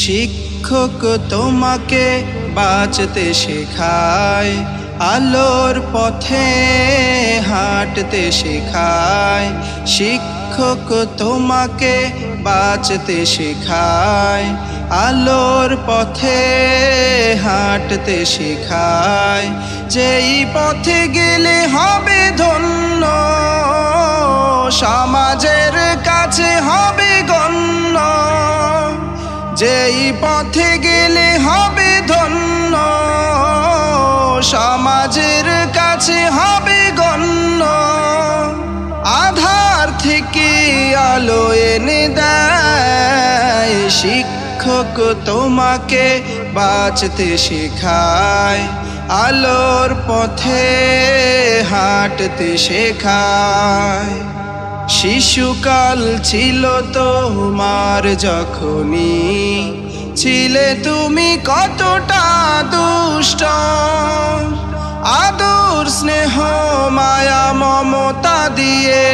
শিক্ষক তোমাকে বাঁচতে শেখায়, আলোর পথে হাঁটতে শেখায়। শিক্ষক তোমাকে বাঁচতে শেখায়, আলোর পথে হাঁটতে শেখায়। যেই পথে গেলে হবে ধন্য, সমাজের কাছে হবে যেই পথে গেলে হবে ধন্য, সমাজের কাছে হবে গণ্য। আধার থেকে আলো এনে দেয়, শিক্ষক তোমাকে বাঁচতে শেখায়, আলোর পথে হাঁটতে শেখায়। শিশুকাল ছিল তোমার যখনই। ছিলে তুমি কতটা দুষ্ট। আদর স্নেহ, মায়া, মমতা দিয়ে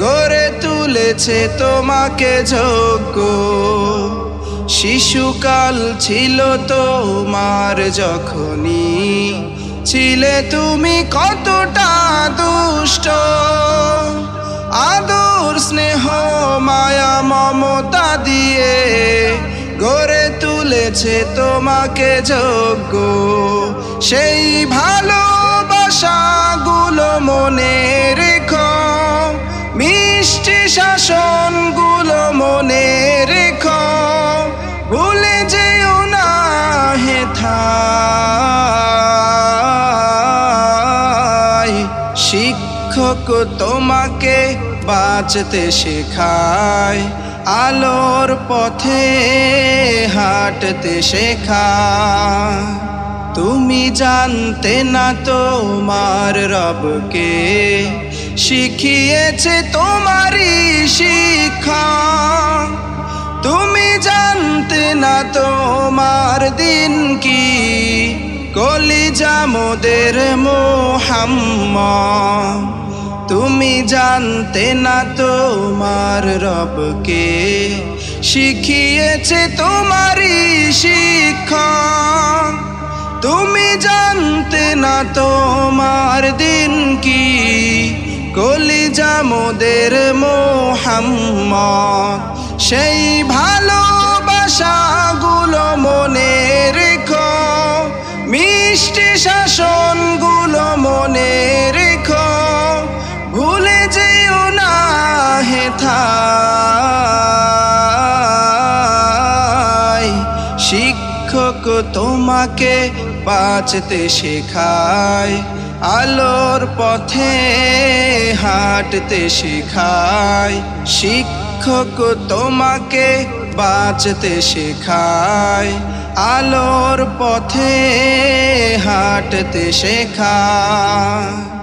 গড়ে তুলেছে তোমাকে যোগ্য। শিশুকাল ছিল তোমার যখনই। ছিলে তুমি কতটা দিয়ে গড়ে তুলেছে তোমাকে যোগ্য। সেই ভালোবাসাগুলো মনে রেখো, মিষ্টি শাসনগুলো মনে রেখো, ভুলে যেও না হেথা শিক্ষক তোমাকে বাঁচতে শেখায় আলোর পথে হাঁটতে শেখা। তুমি জানতে না তোমার রবকে, শিখিয়েছে তোমারই শিক্ষা। তুমি জানতে না তোমার দিন কি, কলিজা মোদের মোহাম্মদ। তুমি জানতে না তোমার রবকে, শিখিয়েছে তোমারই শিক্ষা তুমি জানতে না তোমার দিন কি, কলিজা মোদের মোহাম্মদ, সেই ভালোবাসাগুলো শিক্ষক তোমাকে বাঁচতে শেখায় আলোর পথে হাঁটতে শেখায় শিক্ষক তোমাকে বাঁচতে শেখায় আলোর পথে হাঁটতে শেখায়